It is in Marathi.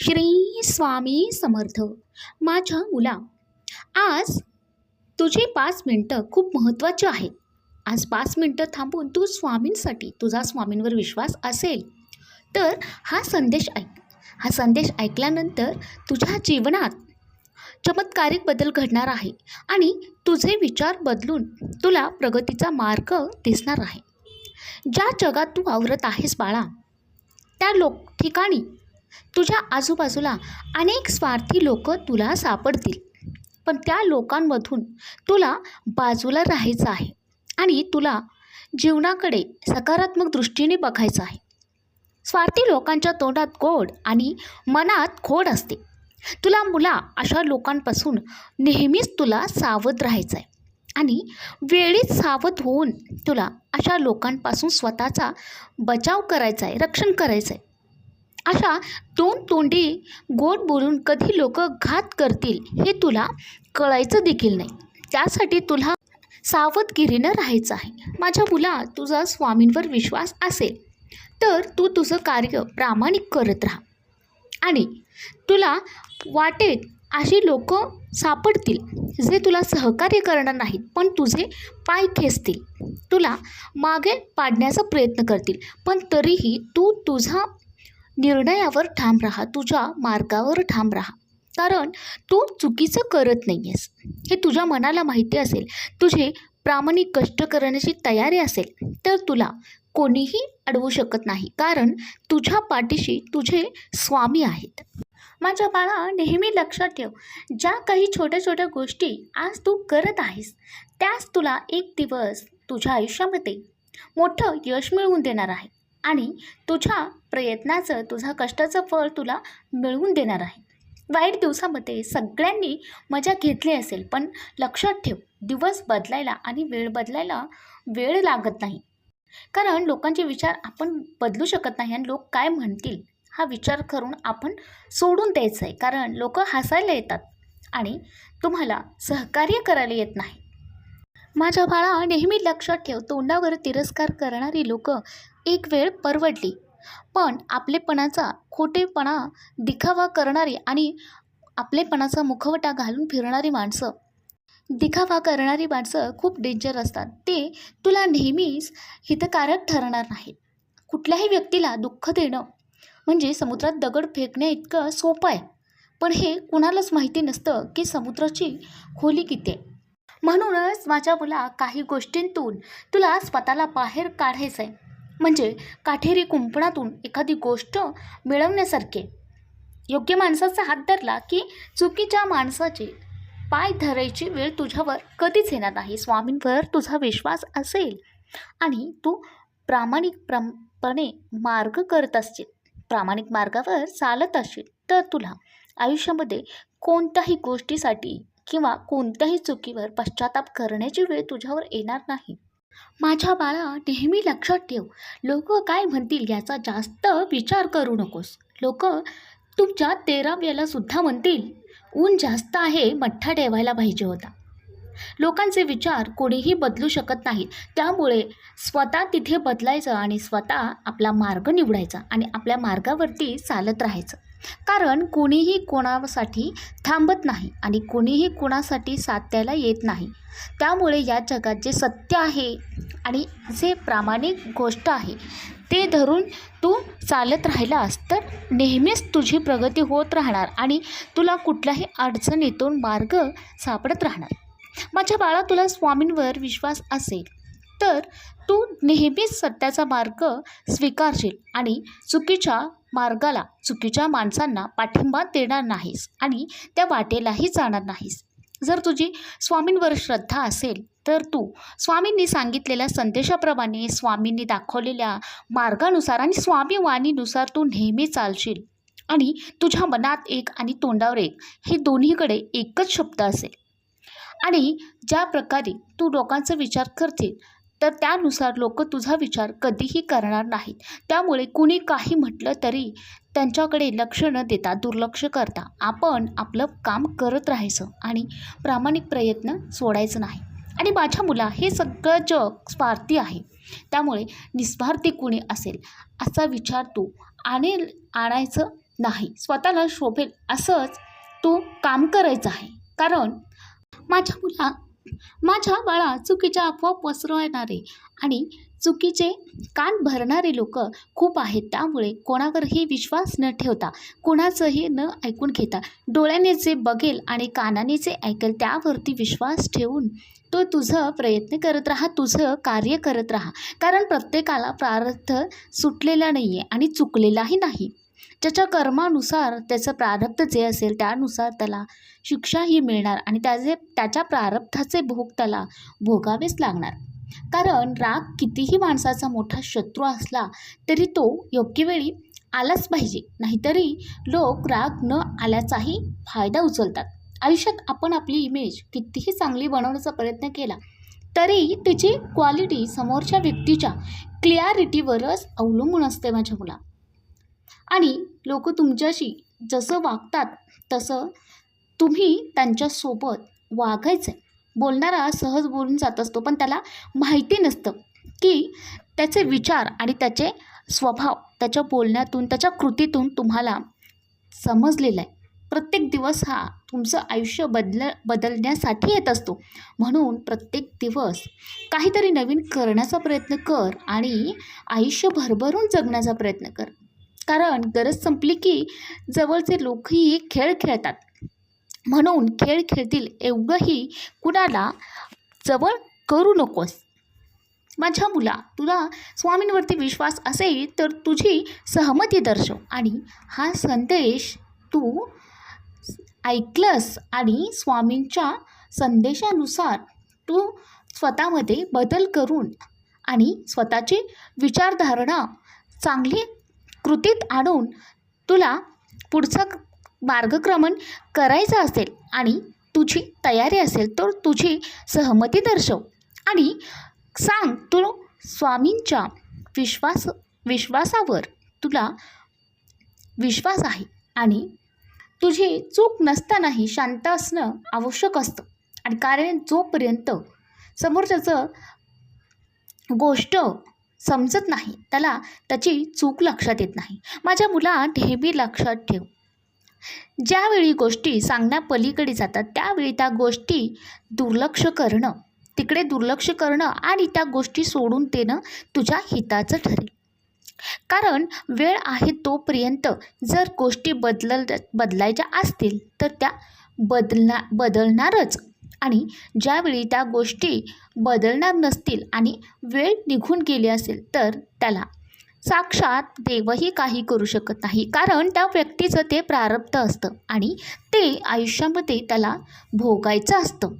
श्री स्वामी समर्थ. माझ्या मुला आज तुझे पाच मिनटं खूप महत्त्वाचे आहेत आज पाच मिनटं थांबून तू स्वामींसाठी तुझा स्वामींवर विश्वास असेल तर हा संदेश ऐक. हा संदेश ऐकल्यानंतर तुझ्या जीवनात चमत्कारिक बदल घडणार आहे आणि तुझे विचार बदलून तुला प्रगतीचा मार्ग दिसणार आहे. ज्या जगात तू वावरत आहेस बाळा त्या लोक ठिकाणी तुझ्या आजूबाजूला अनेक स्वार्थी लोक तुला सापडतील. पण त्या लोकांमधून तुला बाजूला राहायचं आहे आणि तुला जीवनाकडे सकारात्मक दृष्टीने बघायचं आहे. स्वार्थी लोकांच्या तोंडात गोड आणि मनात खोड असते. तुला मुला अशा लोकांपासून नेहमीच तुला सावध राहायचं आहे आणि वेळीच सावध होऊन तुला अशा लोकांपासून स्वतःचा बचाव करायचा आहे रक्षण करायचं आहे अशा दोन तोंडी गोड बोलून कधी लोक घात करतील हे तुला कळायचं देखील नाही. त्यासाठी तुला सावधगिरीनं राहायचं आहे. माझ्या मुला तुझा स्वामींवर विश्वास असेल तर तू तुझं कार्य प्रामाणिक करत राहा. आणि तुला वाटेत अशी लोक सापडतील जे तुला सहकार्य करणार नाहीत पण तुझे पाय खेचतील. तुला मागे पाडण्याचा प्रयत्न करतील पण तरीही तू तुझा निर्णयावर ठाम राहा तुझ्या मार्गावर ठाम राहा. कारण तू चुकीचं करत नाही आहेस हे तुझ्या मनाला माहिती असेल तुझे प्रामाणिक कष्ट करण्याची तयारी असेल तर तुला कोणीही अडवू शकत नाही. कारण तुझ्या पाठीशी तुझे स्वामी आहेत. माझ्या बाळा नेहमी लक्षात ठेव ज्या काही छोट्या छोट्या गोष्टी आज तू करत आहेस त्याच तुला एक दिवस तुझ्या आयुष्यामध्ये मोठं यश मिळवून देणार आहे. आणि तुझ्या प्रयत्नाचं तुझा कष्टाचं फळ तुला मिळवून देणार आहे. वाईट दिवसामध्ये सगळ्यांनी मजा घेतली असेल पण लक्षात ठेव दिवस बदलायला आणि वेळ बदलायला वेळ लागत नाही. कारण लोकांचे विचार आपण बदलू शकत नाही आणि लोक काय म्हणतील हा विचार करून आपण सोडून द्यायचं आहे. कारण लोक हसायला येतात आणि तुम्हाला सहकार्य करायला येत नाही. माझ्या बाळा नेहमी लक्षात ठेव तोंडावर तिरस्कार करणारी लोक एक वेळ परवडली. पण आपलेपणाचा खोटेपणा दिखावा करणारी आणि आपलेपणाचा मुखवटा घालून फिरणारी माणसं. दिखावा करणारी माणसं खूप डेंजर असतात. ते तुला नेहमीच हितकारक ठरणार नाहीत. कुठल्याही व्यक्तीला दुःख देणं म्हणजे समुद्रात दगड फेकण्या इतकं सोपं आहे. पण हे कुणालाच माहिती नसतं की समुद्राची खोली किती आहे. म्हणूनच माझ्या मुला काही गोष्टींतून तुला स्वतःला बाहेर काढायचं आहे म्हणजे काठेरी कुंपणातून एखादी गोष्ट मिळवण्यासारखे. योग्य माणसाचा हात धरला की चुकीच्या माणसाचे पाय धरायची वेळ तुझ्यावर कधीच येणार नाही. स्वामींवर तुझा विश्वास असेल आणि तू प्रामाणिक मार्ग करत असशील. प्रामाणिक मार्गावर चालत असशील तर तुला आयुष्यामध्ये कोणत्याही गोष्टीसाठी किंवा कोणत्याही चुकीवर पश्चाताप करण्याची वेळ तुझ्यावर येणार नाही. माझ्या बाळा नेहमी लक्षात ठेव. लोक काय म्हणतील याचा जास्त विचार करू नकोस. लोक तुमच्या तेराव्याला सुद्धा म्हणतील ऊन जास्त आहे मठ्ठा ठेवायला पाहिजे होता. लोकांचे विचार कोणीही बदलू शकत नाहीत त्यामुळे स्वतः तिथे बदलायचं आणि स्वतः आपला मार्ग निवडायचा आणि आपल्या मार्गावरती चालत राहायचं. कारण कोणीही कोणासाठी थांबत नाही आणि कोणीही कोणासाठी साथ द्यायला येत नाही. त्यामुळे या जगात जे सत्य आहे आणि जे प्रामाणिक गोष्ट आहे ते धरून तू चालत राहिलास तर नेहमीच तुझी प्रगती होत राहणार आणि तुला कुठल्याही अडचणीतून मार्ग सापडत राहणार. माझ्या बाळा तुला स्वामींवर विश्वास असेल तर तू नेहमीच सत्याचा मार्ग स्वीकारशील आणि चुकीच्या मार्गाला चुकीच्या माणसांना पाठिंबा देणार नाहीस आणि त्या वाटेलाही जाणार नाहीस. जर तुझी स्वामींवर श्रद्धा असेल तर तू स्वामींनी सांगितलेल्या संदेशाप्रमाणे स्वामींनी दाखवलेल्या मार्गानुसार आणि स्वामी वाणीनुसार तू नेहमी चालशील. आणि तुझ्या मनात एक आणि तोंडावर एक हे दोन्हीकडे एकच शब्द असेल. आणि ज्या प्रकारे तू लोकांचा विचार करतील तर त्यानुसार लोक तुझा विचार कधीही करणार नाहीत. त्यामुळे कुणी काही म्हटलं तरी त्यांच्याकडे लक्ष न देता दुर्लक्ष करता आपण आपलं काम करत राहायचं आणि प्रामाणिक प्रयत्न सोडायचं नाही. आणि माझ्या मुला हे सगळं जग स्वार्थी आहे. त्यामुळे निस्वार्थी कुणी असेल असा विचार तू आणेल आणायचं नाही. स्वतःला शोभेल असंच तू काम करायचं आहे. कारण माझ्या मुला माझ्या बाळा चुकीच्या अफवा पसरवणारे आणि चुकीचे कान भरणारे लोक खूप आहेत. त्यामुळे कोणावरही विश्वास न ठेवता कोणाचंही न ऐकून घेता डोळ्याने जे बघेल आणि कानाने जे ऐकेल त्यावरती विश्वास ठेवून तो तुझं प्रयत्न करत राहा तुझं कार्य करत राहा. कारण प्रत्येकाला प्रारब्ध सुटलेला नाही आहे आणि चुकलेलाही नाही. ज्याच्या कर्मानुसार त्याचं प्रारब्ध जे असेल त्यानुसार त्याला शिक्षाही मिळणार आणि त्याचे त्याच्या प्रारब्धाचे भोग त्याला भोगावेच लागणार. कारण राग कितीही माणसाचा मोठा शत्रू असला तरी तो योग्य वेळी आलाच पाहिजे. नाहीतरी लोक राग न आल्याचाही फायदा उचलतात. आयुष्यात आपण आपली इमेज कितीही चांगली बनवण्याचा प्रयत्न केला तरी त्याची क्वालिटी समोरच्या व्यक्तीच्या क्लिअरिटीवरच अवलंबून असते माझ्या मुला. आणि लोक तुमच्याशी जसं वागतात तसं तुम्ही त्यांच्यासोबत वागायचं आहे बोलणारा सहज बोलून जात असतो पण त्याला माहिती नसतं की त्याचे विचार आणि त्याचे स्वभाव त्याच्या बोलण्यातून त्याच्या कृतीतून तुम्हाला समजलेला आहे. प्रत्येक दिवस हा तुमचं आयुष्य बदल बदलण्यासाठी येत असतो. म्हणून प्रत्येक दिवस काहीतरी नवीन करण्याचा प्रयत्न कर आणि आयुष्य भरभरून जगण्याचा प्रयत्न कर. कारण गरज संपली की जवळचे लोकही खेळ खेळतात. म्हणून खेळ खेळतील एवढंही कुणाला जवळ करू नकोस. माझ्या मुला तुला स्वामींवरती विश्वास असेल तर तुझी सहमती दर्शव. आणि हा संदेश तू ऐकलंस आणि स्वामींच्या संदेशानुसार तू स्वतःमध्ये बदल करून आणि स्वतःची विचारधारणा चांगली कृतीत आणून तुला पुढचं मार्गक्रमण करायचं असेल आणि तुझी तयारी असेल तर तुझी सहमती दर्शव. आणि सांग तू स्वामींच्या विश्वास विश्वासावर तुला विश्वास आहे आणि तुझी चूक नसतानाही शांत असणं आवश्यक असतं. आणि कारण जोपर्यंत समोरच्याचं गोष्ट समजत नाही. त्याला त्याची चूक लक्षात येत नाही. माझ्या मुला नेहमी लक्षात ठेव. ज्यावेळी गोष्टी सांगण्यापलीकडे जातात त्यावेळी त्या गोष्टी दुर्लक्ष करणं तिकडे दुर्लक्ष करणं आणि त्या गोष्टी सोडून देणं तुझ्या हिताचं ठरेल. कारण वेळ आहे तोपर्यंत जर गोष्टी बदल बदलायच्या असतील तर त्या बदलना बदलणारच. आणि ज्यावेळी त्या गोष्टी बदलणार नसतील आणि वेळ निघून गेली असेल तर त्याला साक्षात देवही काही करू शकत नाही. कारण त्या व्यक्तीचं ते प्रारब्ध असतं आणि ते आयुष्यामध्ये त्याला भोगायचं असतं.